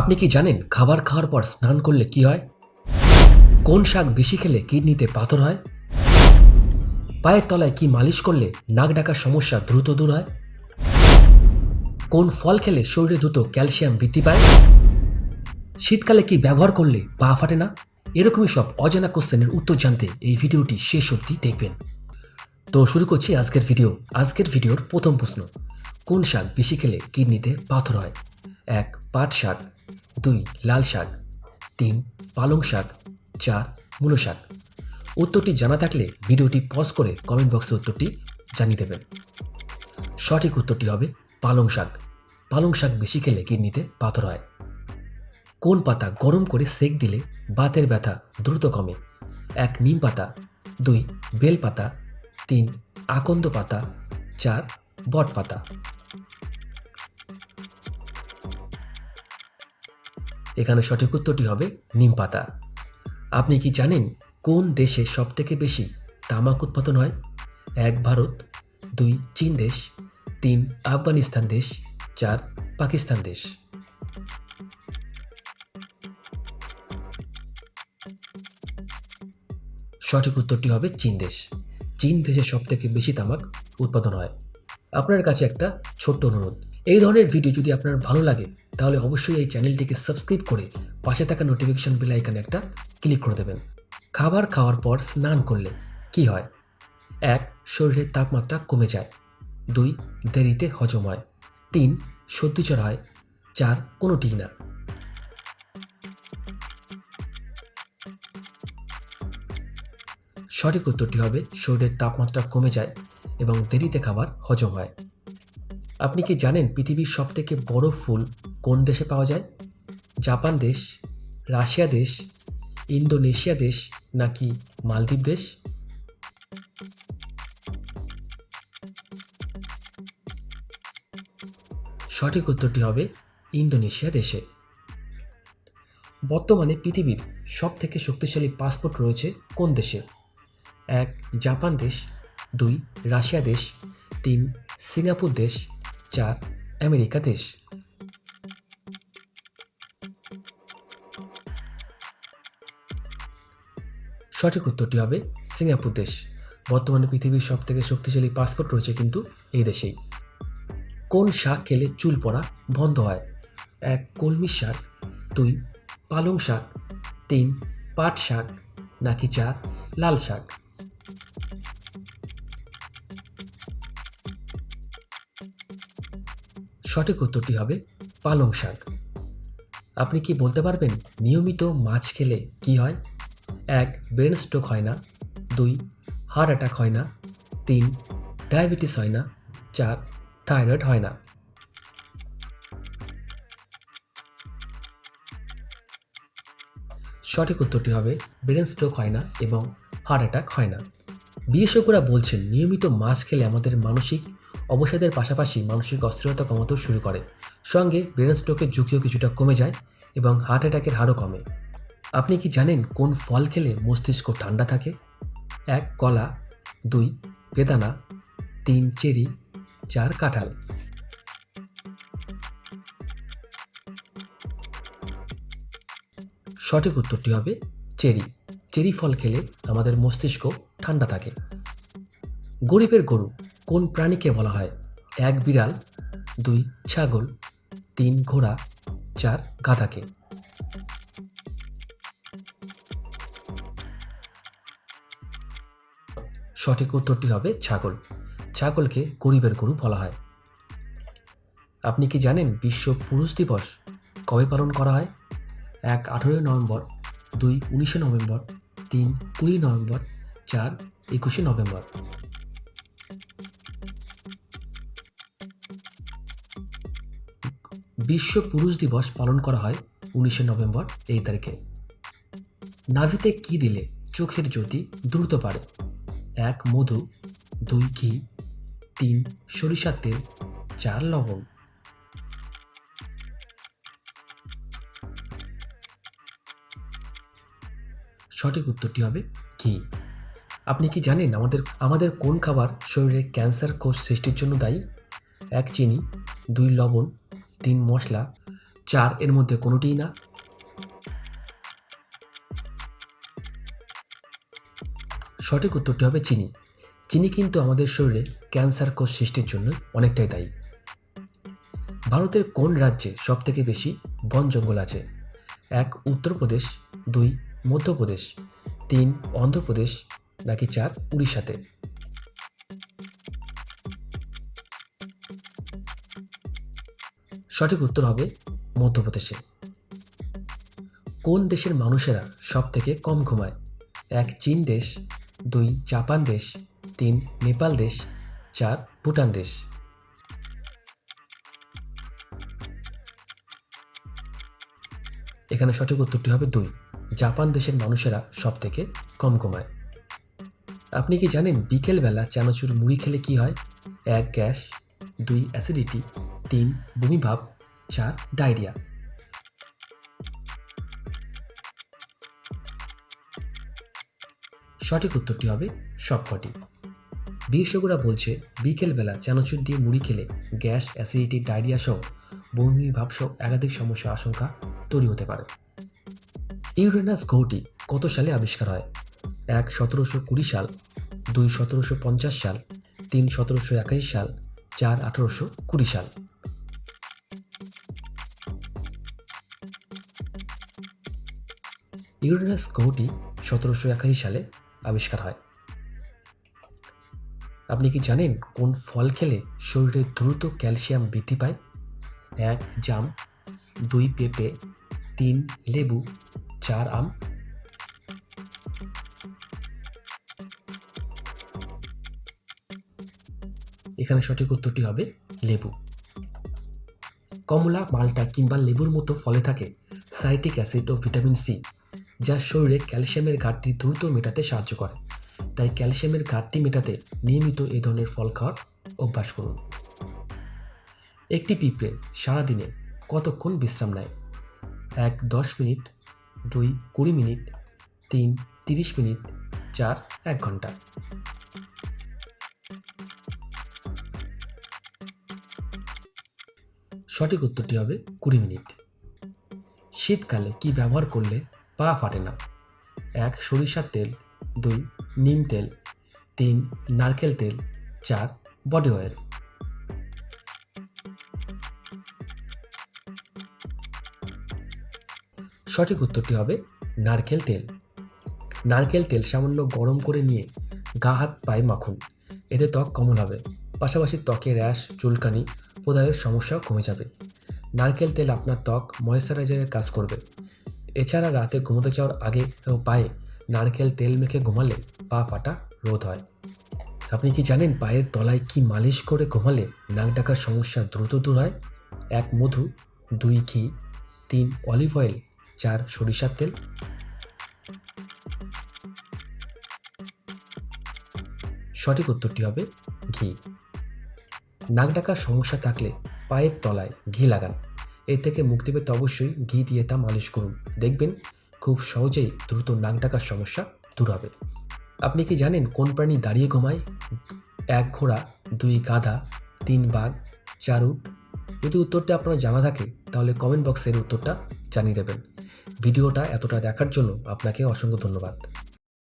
আপনি কি জানেন খাবার খাওয়ার পর স্নান করলে কি হয়? কোন শাক বেশি খেলে কিডনিতে পাথর হয়? পায়ের তলায় কি মালিশ করলে নাক ডাকার সমস্যা দ্রুত দূর হয়? কোন ফল খেলে শরীরে দ্রুত ক্যালসিয়াম বৃদ্ধি পায়? শীতকালে কি ব্যবহার করলে পা ফাটে না? এরকমই সব অজানা কোশ্চেনের উত্তর জানতে এই ভিডিওটি শেষ অবধি দেখবেন। তো শুরু করছি আজকের ভিডিও। আজকের ভিডিওর প্রথম প্রশ্ন, কোন শাক বেশি খেলে কিডনিতে পাথর হয়? এক, পাট শাক। দুই, লাল শাক, তিন, পালং শাক, চার, মূলো শাক। উত্তরটি জানা থাকলে ভিডিওটি পজ করে কমেন্ট বক্সে উত্তরটি জানিয়ে দেবেন। সঠিক উত্তরটি হবে পালং শাক। পালং শাক বেশি খেলে কিডনিতে পাথর হয়। কোন পাতা গরম করে সেক দিলে বাতের ব্যথা দ্রুত কমে? এক, নিম পাতা। দুই, বেল পাতা। তিন, আকন্দ পাতা। চার, বট পাতা। এখানে সঠিক উত্তরটি হবে নিম পাতা। আপনি কি জানেন কোন দেশে সবথেকে বেশি তামাক উৎপাদন হয়? এক, ভারত, দুই, চীন দেশ, তিন, আফগানিস্তান দেশ, চার, পাকিস্তান দেশ। সঠিক উত্তরটি হবে চীন দেশ। চীন দেশে সবথেকে বেশি তামাক উৎপাদন হয়। আপনার কাছে একটা ছোট্ট অনুরোধ। এই ধরনের ভিডিও যদি আপনার ভালো লাগে, তাহলে অবশ্যই এই চ্যানেলটিকে সাবস্ক্রাইব করে পাশে থাকা নোটিফিকেশন বেল আইকনে একটা ক্লিক করে দেবেন। খাবার খাওয়ার পর স্নান করলে কি হয়? এক, শরীরের তাপমাত্রা কমে যায়। দুই, দেরিতে হজম হয়। তিন, সর্দিচর হয়। চার কোনোটিই না। সঠিক উত্তরটি হবে, শরীরের তাপমাত্রা কমে যায় এবং দেরিতে খাবার হজম হয়। আপনি কি জানেন পৃথিবীর সবথেকে বড় ফুল কোন দেশে পাওয়া যায়? জাপান দেশ, রাশিয়া দেশ, ইন্দোনেশিয়া দেশ নাকি মালদ্বীপ দেশ? সঠিক উত্তরটি হবে ইন্দোনেশিয়া দেশে। বর্তমানে পৃথিবীর সবথেকে শক্তিশালী পাসপোর্ট রয়েছে কোন দেশে? এক, জাপান দেশ, দুই, রাশিয়া দেশ, তিন, সিঙ্গাপুর দেশ চার আমেরিকা দেশ সঠিক উত্তরটি হবে সিঙ্গাপুর দেশ। বর্তমানে পৃথিবীর সব থেকে শক্তিশালী পাসপোর্ট রয়েছে কিন্তু এই দেশেই। কোন শাক খেলে চুল পড়া বন্ধ হয়? এক, কলমি শাক। দুই, পালং শাক। তিন, পাট শাক। নাকি চার, লাল শাক। সঠিক উত্তরটি হবে পালং শাক। আপনি কি বলতে পারবেন নিয়মিত মাছ খেলে কি হয়? এক, ব্রেন স্ট্রোক হয় না। দুই, হার্ট অ্যাটাক হয় না। তিন, ডায়াবেটিস হয় না। চার, থাইরয়েড হয় না। সঠিক উত্তরটি হবে ব্রেন স্ট্রোক হয় না এবং হার্ট অ্যাটাক হয় না। বিশেষজ্ঞরা বলছেন নিয়মিত মাছ খেলে আমাদের মানসিক অবসাদের পাশাপাশি মানসিক অস্থিরতা কমাতেও শুরু করে। সঙ্গে ব্রেন স্ট্রোকের ঝুঁকিও কিছুটা কমে যায় এবং হার্ট অ্যাটাকের হারও কমে। আপনি কি জানেন কোন ফল খেলে মস্তিষ্ক ঠান্ডা থাকে? এক, কলা। দুই, বেদানা। তিন, চেরি। চার, কাঁঠাল। সঠিক উত্তরটি হবে চেরি। চেরি ফল খেলে আমাদের মস্তিষ্ক ঠান্ডা থাকে। গরিবের গরু। কোন প্রাণীকে বলা হয়? এক বিড়াল, দুই ছাগল, তিন ঘোড়া, চার গাধাকে। সঠিক উত্তরটি হবে ছাগল। ছাগলকে গরিবের গরু বলা হয়। আপনি কি জানেন বিশ্ব পুরুষ দিবস কবে পালন করা হয়? এক আঠেরোই নভেম্বর, দুই উনিশে নভেম্বর, তিন কুড়ি নভেম্বর, চার একুশে নভেম্বর। বিশ্ব পুরুষ দিবস পালন করা হয় উনিশে নভেম্বর এই তারিখে। নাভিতে কি দিলে চোখের জ্যোতি দ্রুত বাড়ে এক, মধু। দুই, ঘি। তিন সরিষার তেল। চার, লবণ। সঠিক উত্তরটি হবে ঘি। আপনি কি জানেন আমাদের আমাদের কোন খাবার শরীরে ক্যান্সার কোষ সৃষ্টির জন্য দায়ী? এক, চিনি। দুই, লবণ। তিন মশলা, চার এর মধ্যে কোনোটিই না। সঠিক উত্তরটি হবে চিনি। চিনি কিন্তু আমাদের শরীরে ক্যান্সার কোষ সৃষ্টির জন্য অনেকটাই দায়ী। ভারতের কোন রাজ্যে সবথেকে বেশি বন জঙ্গল আছে? এক, উত্তরপ্রদেশ, দুই, মধ্যপ্রদেশ, তিন, অন্ধ্রপ্রদেশ, নাকি চার, উড়িষ্যাতে? সঠিক উত্তর হবে মধ্যপ্রদেশে। কোন দেশের মানুষেরা সব থেকে কম ঘুমায়? এক, চীন দেশ, দুই, জাপান দেশ, তিন, নেপাল দেশ, চার, ভুটান দেশ। এখানে সঠিক উত্তরটি হবে দুই। জাপান দেশের মানুষেরা সব থেকে কম ঘুমায়। আপনি কি জানেন বিকেলবেলা চানাচুর মুড়ি খেলে কি হয়? এক, গ্যাস, দুই, অ্যাসিডিটি তিন বমিভাব চার, ডায়রিয়া। সঠিক উত্তরটি হবে সবকটি। বিশেষজ্ঞরা বলছে, বিকেলবেলা চানাচুর দিয়ে মুড়ি খেলে গ্যাস, অ্যাসিডিটি, ডায়রিয়া সহ বমি ভাব সহ একাধিক সমস্যার আশঙ্কা তৈরি হতে পারে। ইউরেনাস গ্রহটি কত সালে আবিষ্কার হয়? এক, সতেরোশো কুড়ি সাল, দুই, সতেরোশো পঞ্চাশ সাল, তিন, সতেরোশো একাশি সাল, চার, আঠারোশো কুড়ি সাল। ইউরেনাস গ্রহটি সতেরোশো একাশি সালে আবিষ্কার হয়। আপনি কি জানেন কোন ফল খেলে শরীরে দ্রুত ক্যালসিয়াম বৃদ্ধি পায়? এক, জাম, দুই, পেঁপে, তিন, লেবু, চার, আম। এখানে সঠিক উত্তরটি হবে লেবু। কমলা, মালটা কিংবা লেবুর মতো ফলে থাকে সাইটিক অ্যাসিড ও ভিটামিন সি। যা শরীরে ক্যালসিয়ামের ঘাটতি দ্রুত মেটাতে সাহায্য করে। তাই ক্যালসিয়ামের ঘাটতি মেটাতে নিয়মিত এই ধরনের ফল খাওয়ার অভ্যাস করুন। একটি পিঁপড়ে সারাদিনে কতক্ষণ বিশ্রাম নেয়? এক, দশ মিনিট, দুই, কুড়ি মিনিট, তিন, তিরিশ মিনিট, চার, এক ঘণ্টা। সঠিক উত্তরটি হবে কুড়ি মিনিট। শীতকালে কি ব্যবহার করলে পা ফাটে না। এক, সরিষার তেল। দুই, নিম তেল। তিন, নারকেল তেল। চার, বডি অয়েল। সঠিক উত্তরটি হবে নারকেল তেল। নারকেল তেল সামান্য গরম করে নিয়ে গা হাত পায়ে মাখুন। এতে ত্বক কোমল হবে। পাশাপাশি ত্বকে র্যাশ, চুলকানি, প্রদাহের সমস্যাও কমে যাবে। নারকেল তেল আপনার ত্বক ময়েশ্চারাইজারের কাজ করবে। এছাড়া রাতে ঘুমোতে যাওয়ার আগে পায়ে নারকেল তেল মেখে ঘুমালে পা ফাটা রোধ হয়। আপনি কি জানেন পায়ের তলায় কি মালিশ করে ঘুমালে নাক ডাকার সমস্যা দ্রুত দূর হয়? এক মধু, দুই ঘি, তিন অলিভ অয়েল, চার সরিষার তেল। সঠিক উত্তরটি হবে ঘি। নাক ডাকার সমস্যা থাকলে পায়ের তলায় ঘি লাগান। এর থেকে মুক্তি পেতে অবশ্যই ঘি দিয়ে তা মালিশ করুন। দেখবেন খুব সহজেই দ্রুত নাক ডাকার সমস্যা দূর হবে। আপনি কি জানেন কোন প্রাণী দাঁড়িয়ে ঘুমায়? এক ঘোড়া, দুই গাধা, তিন বাঘ, চার উট। যদি উত্তরটা আপনার জানা থাকে, তাহলে কমেন্ট বক্সের উত্তরটা জানিয়ে দেবেন। ভিডিওটা এতটা দেখার জন্য আপনাকে অসংখ্য ধন্যবাদ।